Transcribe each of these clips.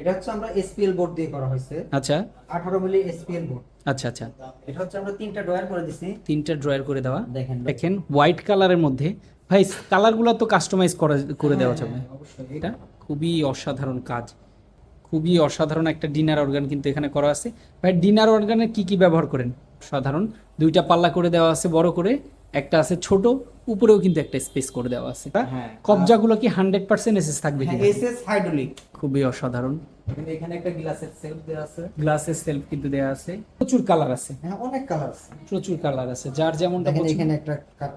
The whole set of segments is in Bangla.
এটা হচ্ছে আমরা এসপিএল বোর্ড দিয়ে করা হয়েছে। আচ্ছা। আঠারো মিলি এসপিএল বোর্ড আচ্ছা আচ্ছা। এটা হচ্ছে আমরা তিনটা ড্রয়ার করে দিছি। তিনটা ড্রয়ার করে দেওয়া। দেখেন দেখেন হোয়াইট কালারের মধ্যে। ভাই কালারগুলো তো কাস্টমাইজ করা করে দেওয়া যাবে। হ্যাঁ, এটা খুবই অসাধারণ কাজ। খুবই অসাধারণ একটা ডিনার অর্গান কিন্তু এখানে করা আছে। ভাই ডিনার অর্গানে কি কি ব্যবহার করেন? সাধারণ দুইটা পাল্লা করে দেওয়া আছে বড় করে। একটা আছে ছোট উপরেও কিন্তু একটা স্পেস করে দেওয়া আছে। হ্যাঁ। কবজাগুলো কি হান্ড্রেড পার্সেন্ট এসএস থাকবে হ্যাঁ এসএস হাইড্রোলিক খুবই অসাধারণ। এখানে একটা গ্লাসের সেলফ দেওয়া আছে। গ্লাসের সেলফ কিন্তু দেওয়া আছে। প্রচুর কালার আছে। হ্যাঁ অনেক কালার আছে। প্রচুর কালার আছে। যার যেমনটা দেখেন এখানে একটা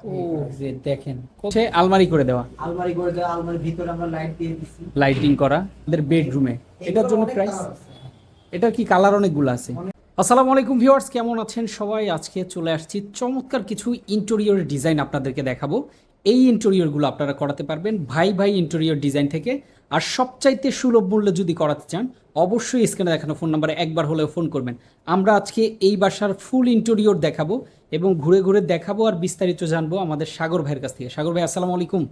ও রে দেখেন হচ্ছে আলমারি করে দেওয়া। আলমারি করে দেওয়া আলমারির ভিতরে আমরা লাইট দিয়ে দিছি। লাইটিং করা। আমাদের বেডরুমে এটার জন্য প্রাইস এটার কি কালার অনেকগুলো আছে? আসসালামু আলাইকুম ভিউয়ার্স কেমন আছেন সবাই? আজকে চলে আসছি চমৎকার কিছু ইন্টেরিয়র ডিজাইন আপনাদেরকে দেখাবো। এই ইন্টেরিয়রগুলো আপনারা করাতে পারবেন ভাই ভাই ইন্টেরিয়র ডিজাইন থেকে। আর সবচাইতে সুলভ মূল্যে যদি করাতে চান অবশ্যই স্ক্রিনে দেখানো ফোন নাম্বারে একবার হলেও ফোন করবেন। আমরা আজকে এই বাসার ফুল ইন্টেরিয়র দেখাবো এবং ঘুরে ঘুরে দেখাবো আর বিস্তারিত জানব আমাদের সাগর ভাইয়ের কাছ থেকে। সাগর ভাই আসসালামু আলাইকুম।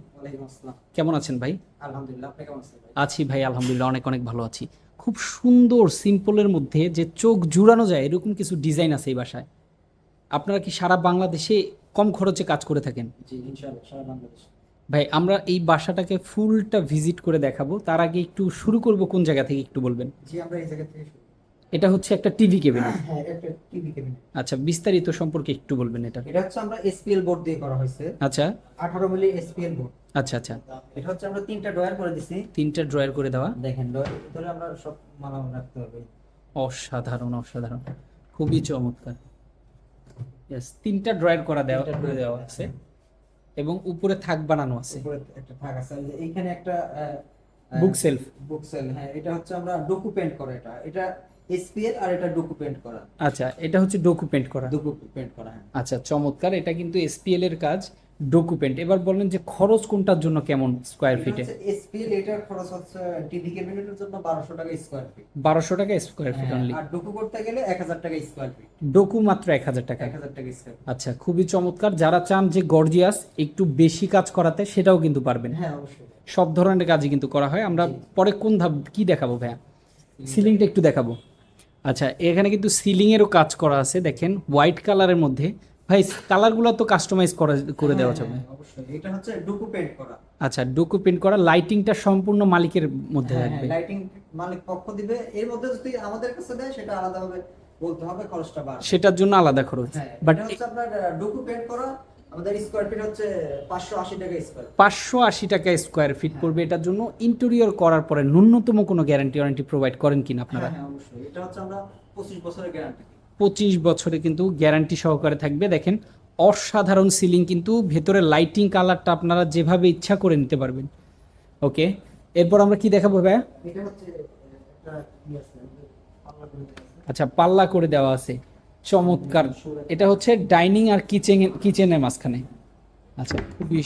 কেমন আছেন ভাই? আলহামদুলিল্লাহ আপনি কেমন আছেন আছি ভাই আলহামদুলিল্লাহ অনেক অনেক ভালো আছি। খুব সুন্দর সিম্পলের মধ্যে যে চোখ জুড়ানো যায় এরকম কিছু ডিজাইন আছে এই বাসায়। আপনারা কি সারা বাংলাদেশে কম খরচে কাজ করে থাকেন? ভাই আমরা এই বাসাটাকে ফুলটা ভিজিট করে দেখাবো। তার আগে একটু শুরু করব কোন জায়গা থেকে একটু বলবেন? জি আমরা এই জায়গা থেকে এটা হচ্ছে একটা টিভি কেবিন হ্যাঁ একটা টিভি কেবিনেট আচ্ছা বিস্তারিত সম্পর্কে একটু বলবেন এটা। এটা হচ্ছে আমরা এসপিএল বোর্ড দিয়ে করা হয়েছে। আচ্ছা। আঠারো মিলি এসপিএল বোর্ড আচ্ছা আচ্ছা। এটা হচ্ছে আমরা তিনটা ড্রয়ার করে দিছি। তিনটা ড্রয়ার করে দেওয়া। দেখেন ড্রয়ার ভিতরে আমরা সব মালা রাখতে হবে। অসাধারণ অসাধারণ। খুবই চমৎকার। Yes, তিনটা ড্রয়ার করা দেওয়া করে দেওয়া আছে। এবং উপরে থাক বানানো আছে। উপরে একটা থাক আছে। এইখানে একটা বুক সেলফ বুক সেল হ্যাঁ এটা হচ্ছে আমরা ডোকু পেন্ট করা এটা। এটা এসপিএল আর এটা ডোকু পেন্ট করা। আচ্ছা এটা হচ্ছে ডকুপেন্ট করা। ডোকু পেন্ট করা হ্যাঁ। আচ্ছা চমৎকার এটা কিন্তু এসপিএল এর কাজ ডকুপেন্ট এবার বলেন যে খরচ কোনটার জন্য কেমন স্কোয়ার ফিটে এসপিএল এটার খরচ হচ্ছে টিভি ক্যাবিনেটের জন্য বারোশো টাকা স্কোয়ার ফিট বারোশো টাকা স্কোয়ার ফিট অনলি আর ডোকু করতে গেলে এক হাজার টাকা স্কোয়ার ফিট ডকু মাত্র এক হাজার টাকা। এক হাজার টাকা স্কোয়ার আচ্ছা খুবই চমৎকার যারা চান যে গর্জিয়াস একটু বেশি কাজ করাতে সেটাও কিন্তু পারবেন। হ্যাঁ অবশ্যই। সব ধরনের কাজই কিন্তু করা হয়। আমরা পরে কোন ধাপ কি দেখাবো ভাইয়া? সিলিংটা একটু দেখাবো। আচ্ছা এখানে কিন্তু সিলিং এরও কাজ করা আছে দেখেন হোয়াইট কালারের মধ্যে। ভাই কালারগুলো তো কাস্টমাইজ করা করে দেওয়া যাবে। হ্যাঁ, এটা হচ্ছে ডোকু পেন্ট করা। আচ্ছা ডোকু প্রিন্ট করা লাইটিংটা সম্পূর্ণ মালিকের মধ্যে হ্যাঁ থাকবে লাইটিং মালিক পক্ষ দিবে। এর মধ্যে যদি আমাদের কাছে দেয় সেটা আলাদা হবে বলতে হবে খরচটা বাড়বে। সেটার জন্য আলাদা খরচ। হ্যাঁ বাট এটা হচ্ছে আপনার ডোকু পেন্ট করা আমাদের স্কোয়ার ফিট হচ্ছে পাঁচশো টাকা স্কোয়ার টাকা স্কোয়ার ফিট পড়বে এটার জন্য। ইন্টেরিয়র করার পরে ন্যূনতম কোনো গ্যারান্টি ওয়ারেন্টি প্রোভাইড করেন কিনা আপনারা? হ্যাঁ হ্যাঁ অবশ্যই। এটা হচ্ছে আমরা পঁচিশ বছরের গ্যারান্টি পঁচিশ বছরে কিন্তু গ্যারান্টি সহকারে থাকবে। দেখেন অসাধারণ সিলিং কিন্তু ভেতরে লাইটিং কালারটা আপনারা যেভাবে ইচ্ছা করে নিতে পারবেন। ওকে এরপর আমরা কি দেখাবো ভাইয়া? আছে। আচ্ছা পাল্লা করে দেওয়া আছে। চমৎকার। এটা হচ্ছে ডাইনিং আর কিচেন কিচেনের মাঝখানে। আচ্ছা খুবই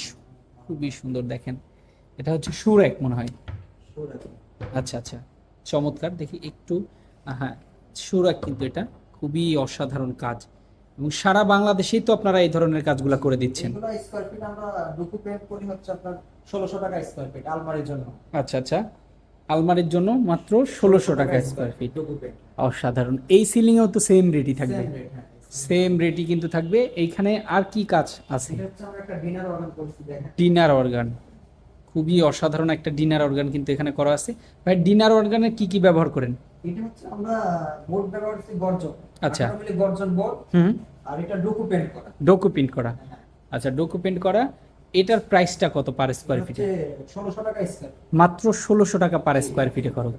খুবই সুন্দর দেখেন। এটা হচ্ছে সুরেক মনে হয়। আচ্ছা আচ্ছা চমৎকার। দেখি একটু হ্যাঁ সুরাক কিন্তু এটা। খুবই অসাধারণ কাজ। এবং সারা বাংলাদেশেই তো আপনারা এই ধরনের কাজগুলো করে দিচ্ছেন। এগুলো ফিট আমরা করি হচ্ছে আপনার ষোলোশো টাকা স্কোয়ার ফিট আলমারির জন্য। আচ্ছা আচ্ছা। আলমারির জন্য মাত্র ষোলোশো টাকা স্কোয়ার ফিট অসাধারণ। এই সিলিংয়েও তো সেম রেটই থাকবে। সেম রেট হ্যাঁ রেটই কিন্তু থাকবে। এইখানে আর কি কাজ আছে? ডিনার অর্গান খুবই অসাধারণ একটা ডিনার অর্গান কিন্তু এখানে করা আছে। ভাই ডিনার অর্গানে কি কি ব্যবহার করেন? এটা হচ্ছে আমরা বোর্ড ব্যবহার করছি গর্জন। আচ্ছা। 18 গর্জন বোর্ড হুম। আর এটা ডুকু পেন্ট করা। ডোকু প্রিন্ট করা। আচ্ছা ডোকু প্রিন্ট করা। এটার প্রাইসটা কত পার স্কোয়ার ফিটে মাত্র ষোলোশো টাকা পার স্কোয়ার ফিটে করো।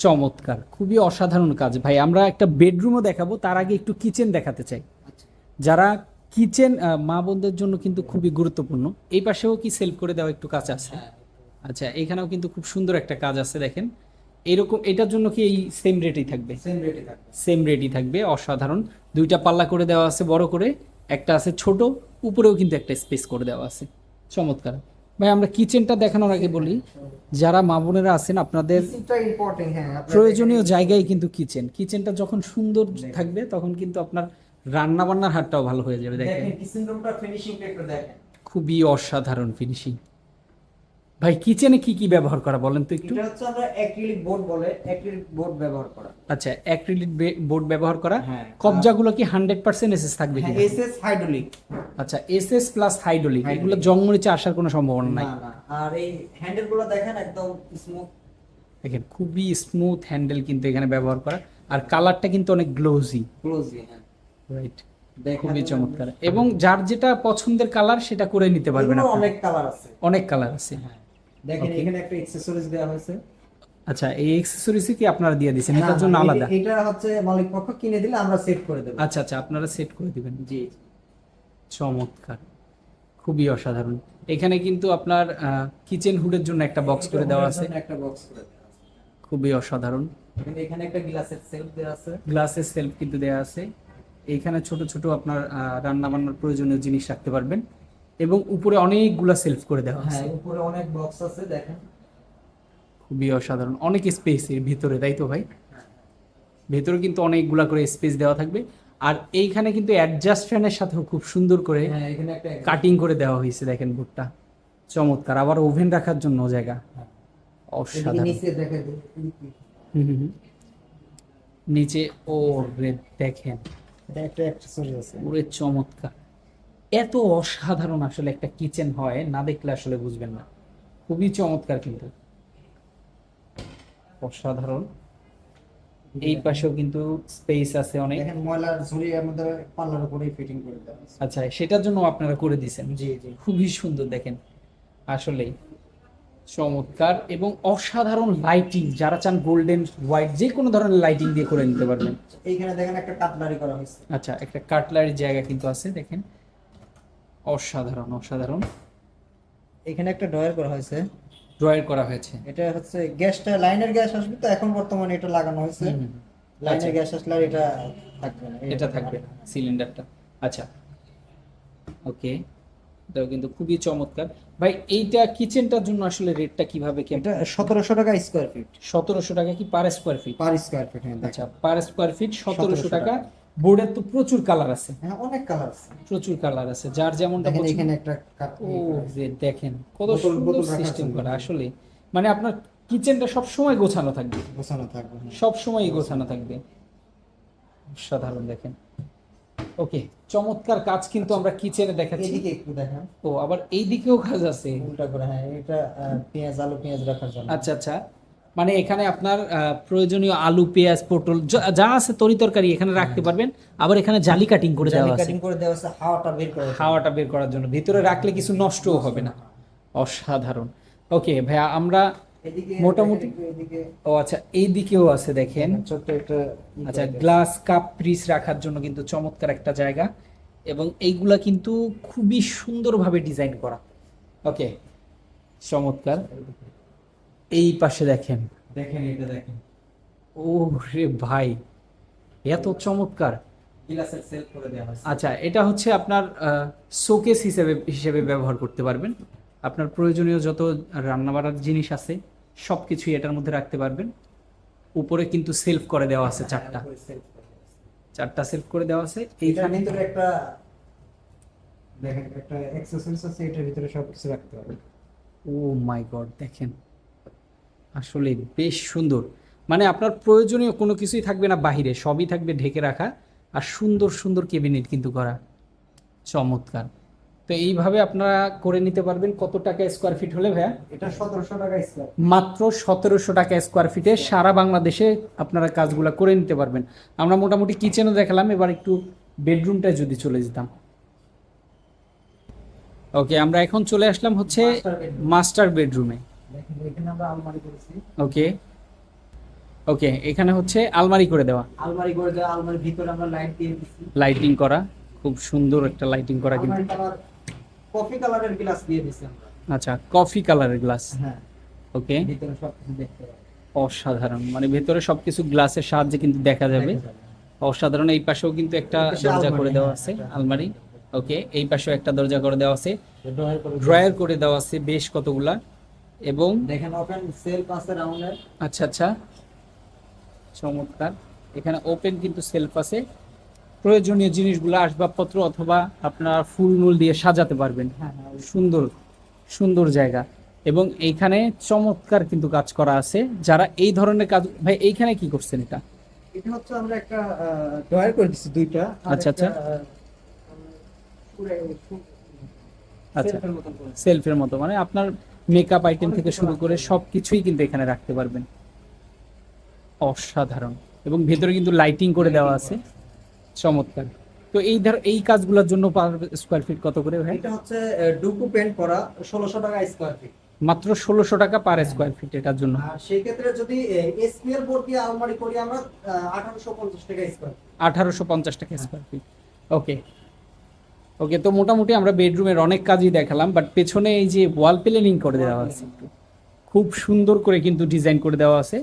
চমৎকার খুবই অসাধারণ কাজ। ভাই আমরা একটা বেডরুমও দেখাবো তার আগে একটু কিচেন দেখাতে চাই। আচ্ছা। যারা কিচেন মা বোনদের জন্য কিন্তু খুবই গুরুত্বপূর্ণ। এই পাশেও কি সেলফ করে দেওয়া একটু কাজ আছে? হ্যাঁ। আচ্ছা এখানেও কিন্তু খুব সুন্দর একটা কাজ আছে দেখেন। এরকম এটার জন্য কি এই সেম রেটেই থাকবে? সেম রেটই থাকবে। অসাধারণ। দুইটা পাল্লা করে দেওয়া আছে বড় করে। একটা আছে ছোট উপরেও কিন্তু একটা স্পেস করে দেওয়া আছে। চমৎকার। ভাই আমরা কিচেনটা দেখানোর আগে বলি যারা মা বোনেরা আছেন আপনাদের হ্যাঁ প্রয়োজনীয় জায়গায় কিন্তু কিচেন। কিচেনটা যখন সুন্দর থাকবে তখন কিন্তু আপনার রান্না বান্নার হাতটাও ভালো হয়ে যাবে দেখেন। দেখেন কিচেন রুমটা ফিনিশিংটা একটু দেখেন। খুবই অসাধারণ ফিনিশিং ভাই কিচেনে কি কি ব্যবহার করা বলেন তো একটু? এটা হচ্ছে আমরা অ্যাক্রিলিক বোর্ড বলে অ্যাক্রিলিক বোর্ড ব্যবহার করা। আচ্ছা অ্যাক্রিলিক বোর্ড ব্যবহার করা। হ্যাঁ। কবজাগুলো কি হান্ড্রেড পার্সেন্ট এসএস থাকবে হ্যাঁ কি এসএস হাইড্রোলিক আচ্ছা এসএস প্লাস হাইড্রোলিক। এগুলো জংমরিচে আসার কোনো সম্ভাবনা নাই? আর এই হ্যান্ডেলগুলো দেখেন একদম স্মুথ দেখেন খুবই স্মুথ হ্যান্ডেল কিন্তু এখানে ব্যবহার করা। আর কালারটা কিন্তু অনেক গ্লোজি ক্লোজি হ্যাঁ। রাইট খুবই চমৎকার। এবং যার যেটা পছন্দের কালার সেটা করে নিতে পারবেন আপনি। অনেক কালার আছে। অনেক কালার আছে। হ্যাঁ। দেখেন এখানে একটা অ্যাকসেসরিজ দেওয়া হয়েছে। আচ্ছা এই অ্যাক্সেসরিজ কি আপনারা দিয়ে দিয়েছেন এটার জন্য আলাদা? এটা হচ্ছে মালিক পক্ষ কিনে দিলে আমরা সেট করে দেব। আচ্ছা আচ্ছা আপনারা সেট করে দিবেন। জি। চমৎকার। খুবই অসাধারণ। এখানে কিন্তু আপনার কিচেন হুডের জন্য একটা বক্স করে দেওয়া আছে। একটা বক্স করে দেওয়া খুবই অসাধারণ। এখানে এখানে একটা গ্লাসের সেলফ দেওয়া আছে। গ্লাসের সেলফ কিন্তু দেওয়া আছে। এইখানে ছোট ছোট আপনার রান্না বান্নার প্রয়োজনীয় জিনিস রাখতে পারবেন। এবং উপরে অনেকগুলা সেলফ করে দেওয়া আছে। হ্যাঁ উপরে অনেক বক্স আছে দেখেন। খুবই অসাধারণ। অনেক স্পেস এর ভিতরে তাই তো ভাই? ভেতরে কিন্তু অনেকগুলা করে স্পেস দেওয়া থাকবে। আর এইখানে কিন্তু অ্যাডজাস্ট ফ্যানের সাথেও খুব সুন্দর করে হ্যাঁ কাটিং করে দেওয়া হয়েছে দেখেন বোর্ডটা চমৎকার আবার ওভেন রাখার জন্য জায়গা। হ্যাঁ। অসাধারণ। নিচে ও দেখেন। পুরো চমৎকার। এত অসাধারণ আসলে একটা কিচেন হয় না দেখলে আসলে বুঝবেন না। খুবই চমৎকার কিন্তু। অসাধারণ। এই পাশেও কিন্তু স্পেস আছে অনেক। দেখেন ময়লার ঝুড়ি আমাদের পাল্লার উপরেই ফিটিং করে দেওয়া আচ্ছা সেটার জন্য আপনারা করে দিয়েছেন জি জি। খুবই সুন্দর দেখেন আসলেই। চমৎকার এবং অসাধারণ লাইটিং যারা চান গোল্ডেন হোয়াইট যে কোনো ধরনের লাইটিং দিয়ে করে নিতে পারবেন। এইখানে দেখেন একটা কাটলারি করা হয়েছে। আচ্ছা একটা কাটলারির জায়গা কিন্তু আছে দেখেন। অসাধারণ অসাধারণ। এখানে একটা ড্রয়ার করা হয়েছে। ড্রয়ার করা হয়েছে। এটা হচ্ছে গ্যাসটা লাইনের গ্যাস আসবে তো এখন বর্তমানে এটা লাগানো হয়েছে। লাইনের আচ্ছা। গ্যাস আসলে এটা থাকবে না। এটা থাকবে সিলিন্ডারটা। আচ্ছা। ওকে এটাও কিন্তু খুবই চমৎকার। ভাই এইটা কিচেনটার জন্য আসলে রেটটা কীভাবে কি এটা সতেরোশো টাকা স্কোয়ার ফিট সতেরোশো টাকা কি per square feet per square feet আচ্ছা পার স্কোয়ার ফিট সতেরোশো 1700 টাকা। টাকা। বোর্ডের তো প্রচুর কালার আছে। হ্যাঁ অনেক কালার আছে। প্রচুর কালার আছে যার যেমনটা দেখেন এখানে একটা ও যে দেখেন কত সুন্দর সিস্টেম। করা আসলে। মানে আপনার কিচেনটা সব সময় গোছানো থাকবে। গোছানো থাকবে হ্যাঁ। সব সময় গোছানো থাকবে। সাধারণ দেখেন। ওকে চমৎকার কাজ কিন্তু আমরা কিচেনে দেখাচ্ছি। এদিকে একটু দেখেন। ও আবার এই দিকেও কাজ আছে। উল্টা করে হ্যাঁ এটা পেঁয়াজ আলু পেঁয়াজ রাখার জন্য। আচ্ছা আচ্ছা। মানে এখানে আপনার প্রয়োজনীয় আলু পেঁয়াজ পটল যা- আছে তরি তরকারি এখানে রাখতে পারবেন। আবার এখানে জালি কাটিং করে দেওয়া আছে। কাটিং করে দেওয়া আছে হাওয়াটা বের করে। হাওয়াটা বের করার জন্য। ভিতরে রাখলে কিছু নষ্টও হবে না। অসাধারণ। ওকে ভাইয়া আমরা মোটামুটি- ও আচ্ছা এই দিকেও আছে দেখেন। ছোট্ট একটা আচ্ছা গ্লাস কাপ পিস রাখার জন্য কিন্তু চমৎকার একটা জায়গা। এবং এইগুলা কিন্তু খুবই সুন্দরভাবে ডিজাইন করা। ওকে চমৎকার। এই পাশে দেখেন। দেখেন এটা দেখেন। ও রে ভাই এত চমৎকার। গ্লাসের সেল করে দেওয়া হয়েছে। আচ্ছা এটা হচ্ছে আপনার শোকেস হিসেবে হিসেবে ব্যবহার করতে পারবেন। আপনার প্রয়োজনীয় যত রান্নাবাড়ার জিনিস আছে সব কিছুই এটার মধ্যে রাখতে পারবেন। উপরে কিন্তু সেলফ করে দেওয়া আছে চারটা। চারটা সেলফ করে দেওয়া আছে। এইখানে একটা দেখেন একটা অ্যাক্সেসরিজ আছে এটার ভিতরে সব কিছু রাখতে পারবেন। ও মাই গড দেখেন। আসলে বেশ সুন্দর। মানে আপনার প্রয়োজনীয় কোনো কিছুই থাকবে না বাহিরে সবই থাকবে ঢেকে রাখা আর সুন্দর সুন্দর কেবিনেট কিন্তু করা। চমৎকার। তো এইভাবে আপনারা করে নিতে পারবেন। কত টাকা স্কোয়ার ফিট হলে ভাইয়া? এটা সতেরোশো টাকা স্কোয়ার মাত্র সতেরোশো টাকা স্কোয়ার ফিটে সারা বাংলাদেশে আপনারা কাজগুলো করে নিতে পারবেন। আমরা মোটামুটি কিচেনও দেখালাম এবার একটু বেডরুমটায় যদি চলে যেতাম। ওকে আমরা এখন চলে আসলাম হচ্ছে মাস্টার বেডরুমে ওকে। ওকে এখানে হচ্ছে আলমারি করে দেওয়া। আলমারি করে দেওয়া আলমারির ভিতরে আমরা লাইট দিয়ে দিচ্ছি লাইটিং করা খুব সুন্দর একটা লাইটিং করা কিন্তু। কফি কালারের গ্লাস দিয়ে দিচ্ছি আমরা। আচ্ছা কফি কালারের গ্লাস হ্যাঁ। ওকে। ভিতরে সব দেখতে অসাধারণ মানে ভেতরে সবকিছু গ্লাসের সাহায্যে কিন্তু দেখা যাবে। অসাধারণ এই পাশেও কিন্তু একটা দরজা করে দেওয়া হ্যাঁ, আছে আলমারি। ওকে এই পাশেও একটা দরজা করে দেওয়া আছে। ড্রয়ার করে দেওয়া আছে বেশ কতগুলা। এবং দেখেন ওপেন সেলফ আছে রাউন্ডের আচ্ছা আচ্ছা। চমৎকার। এখানে ওপেন কিন্তু সেলফ আছে। প্রয়োজনীয় জিনিসগুলো আসবাবপত্র অথবা আপনার ফুল মূল দিয়ে সাজাতে পারবেন। হ্যাঁ হ্যাঁ সুন্দর সুন্দর জায়গা। এবং এইখানে চমৎকার কিন্তু কাজ করা আছে। যারা এই ধরনের কাজ ভাই এইখানে কি করছেন এটা? এটা হচ্ছে আমরা একটা ড্রয়ার করে দিচ্ছি দুইটা। আচ্ছা, আচ্ছা। আচ্ছা। সেলফের মতো। মানে আপনার মেকআপ আইটেম থেকে শুরু করে সব কিছুই কিন্তু এখানে রাখতে পারবেন। অসাধারণ। এবং ভেতরে কিন্তু লাইটিং করে দেওয়া আছে। চমৎকার। তো এই ধর এই কাজগুলোর জন্য পার স্কোয়ার ফিট কত করে ভাই? এটা হচ্ছে ডুকু পেন্ট করা ষোলোশো টাকা স্কোয়ার ফিট মাত্র ষোলোশো টাকা পার স্কোয়ার ফিট এটার জন্য। আর সেই ক্ষেত্রে যদি এসপিএল বোর্ড দিয়ে আলমারি করি আমরা আঠারোশো পঞ্চাশ টাকা স্কোয়ার আঠারোশো পঞ্চাশ টাকা স্কোয়ার ফিট ওকে ওকে তো মোটামুটি আমরা বেডরুমের অনেক কাজই দেখালাম বাট পেছনে এই যে ওয়াল প্লেনিং করে দেওয়া আছে খুব সুন্দর করে কিন্তু ডিজাইন করে দেওয়া আছে।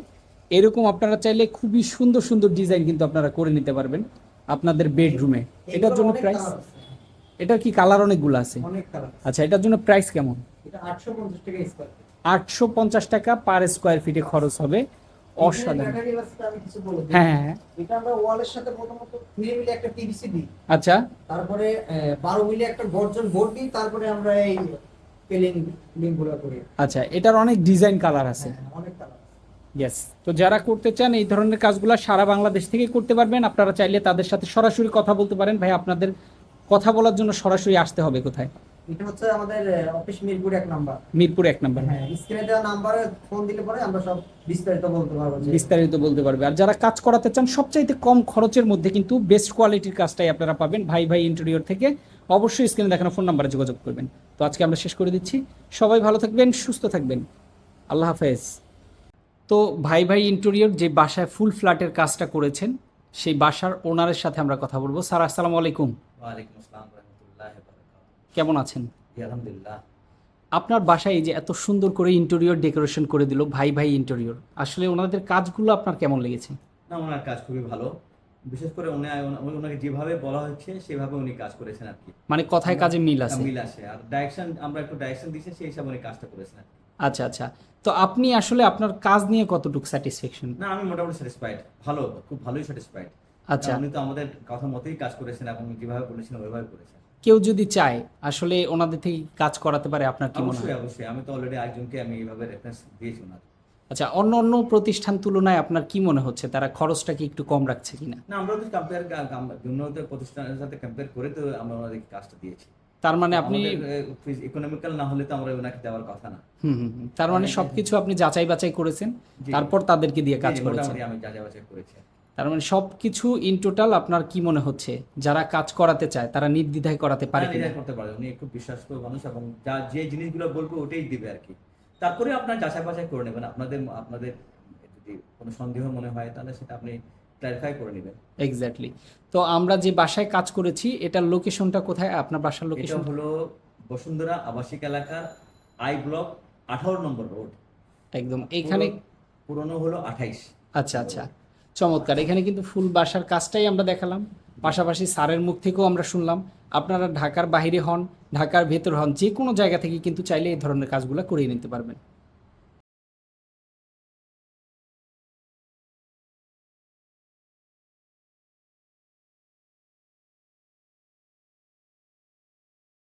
এরকম আপনারা চাইলে খুবই সুন্দর সুন্দর ডিজাইন কিন্তু আপনারা করে নিতে পারবেন আপনাদের বেডরুমে এটার জন্য প্রাইস এটার কি কালার অনেকগুলো আছে? আচ্ছা এটার জন্য প্রাইস কেমন? আটশো পঞ্চাশ টাকা আটশো পঞ্চাশ টাকা পার স্কোয়ার ফিটে খরচ হবে। অসাধারণ। হ্যাঁ হ্যাঁ হ্যাঁ। এটা আমরা ওয়ালের সাথে প্রথমত দুই মিলি একটা পিভিসি দিই। আচ্ছা। তারপরে মিলি একটা গর্জন বোর্ড দিই তারপরে আমরা এই পেলিং লিঙ্ক করি। আচ্ছা এটার অনেক ডিজাইন কালার আছে। হ্যাঁ, অনেক কালার ইয়েস তো যারা করতে চান এই ধরনের কাজগুলো সারা বাংলাদেশ থেকে করতে পারবেন। আপনারা চাইলে তাদের সাথে সরাসরি কথা বলতে পারেন। ভাই আপনাদের কথা বলার জন্য সরাসরি আসতে হবে কোথায়? এটা হচ্ছে আমাদের অফিস মিরপুর এক নাম্বার। মিরপুর এক নম্বর হ্যাঁ। স্ক্রিনে দেওয়া নাম্বারে ফোন দিলে পরে আমরা সব বিস্তারিত বলতে পারব বিস্তারিত বলতে পারবে। আর যারা কাজ করাতে চান সবচাইতে কম খরচের মধ্যে কিন্তু বেস্ট কোয়ালিটির কাজটাই আপনারা পাবেন ভাই ভাই ইন্টেরিয়র থেকে। অবশ্যই স্ক্রিনে দেখানো ফোন নাম্বারে যোগাযোগ করবেন। তো আজকে আমরা শেষ করে দিচ্ছি। সবাই ভালো থাকবেন সুস্থ থাকবেন। আল্লাহ হাফেজ। তো ভাই ভাই ইন্টেরিয়র যে বাসায় ফুল ফ্ল্যাটের কাজটা করেছেন সেই বাসার ওনারের সাথে আমরা কথা বলব। স্যার আসসালামু আলাইকুম। ওয়ালাইকুম আসসালাম। কেমন আছেন? আলহামদুলিল্লাহ। আপনার বাসায় এই যে এত সুন্দর করে ইন্টেরিয়র ডেকোরেশন করে দিল ভাই ভাই ইন্টেরিয়র আসলে ওনাদের কাজগুলো আপনার কেমন লেগেছে? না ওনার কাজ খুবই ভালো। বিশেষ করে উনি উনি- ওনাকে যেভাবে বলা হচ্ছে সেভাবে উনি কাজ করেছেন আর কি। মানে কথায় কাজে মিল আছে। মিল আসে আর ডাইরেকশন আমরা একটু ডাইরেকশন দিচ্ছি সেই হিসাবে উনি কাজটা করেছেন আচ্ছা আচ্ছা। তো আপনি আসলে আপনার কাজ নিয়ে কতটুকু স্যাটিসফ্যাকশন না আমি মোটামুটি স্যাটিসফাইড ভালো খুব ভালোই স্যাটিসফাইড আচ্ছা। উনি তো আমাদের কথা মতোই কাজ করেছেন এবং যেভাবে বলেছেন ওইভাবে করেছেন। কেউ যদি চায় আসলে ওনাদের থেকে কাজ করাতে পারে আপনার কি মনে হয়? অবশ্যই। আমি তো অলরেডি একজনকে আমি এইভাবে রেফারেন্স দিয়েছি ওনার। আচ্ছা অন্য অন্য প্রতিষ্ঠান তুলনায় আপনার কি মনে হচ্ছে? তারা খরচটা কি একটু কম রাখছে কিনা? না আমরা তো কম্পেয়ার উন্নত প্রতিষ্ঠানের সাথে কম্পেয়ার করে তো আমরা ওনাদেরকে কাজটা দিয়েছি। তার মানে আপনি ইকোনমিক্যাল না হলে তো আমরা ওনাকে দেওয়ার কথা না। হুম। তার মানে সবকিছু আপনি যাচাই বাছাই করেছেন তারপর তাদেরকে দিয়ে কাজ করেছেন। আমি যা যা বাছাই করেছি। তার মানে সবকিছু ইন টোটাল আপনার কি মনে হচ্ছে? যারা কাজ করাতে চায় তারা নির্দ্বিধায় করাতে পারে হ্যাঁ, করতে পারে। উনি খুব বিশ্বাস্ত মানুষ এবং যা যে জিনিসগুলো বলব ওটাই দিবে আর কি। তারপরে আপনার যাচাই বাছাই করে নেবেন। আপনাদের আপনাদের যদি কোনো সন্দেহ মনে হয় তাহলে সেটা আপনি ক্লারিফাই করে নেবেন। এক্স্যাক্টলি তো আমরা যে বাসায় কাজ করেছি এটার লোকেশনটা কোথায়? আপনার বাসার লোকেশন হলো বসুন্ধরা আবাসিক এলাকার আই ব্লক আঠারো নম্বর রোড। একদম। এখানে পুরনো হলো আঠাইশ। আচ্ছা আচ্ছা। চমৎকার। এখানে কিন্তু ফুল বাসার কাজটাই আমরা দেখালাম। পাশাপাশি সারের মুখ থেকেও আমরা শুনলাম। আপনারা ঢাকার বাহিরে হন, ঢাকার ভেতর হন, যে কোনো জায়গা থেকে কিন্তু চাইলে এই ধরনের কাজগুলো করিয়ে নিতে পারবেন।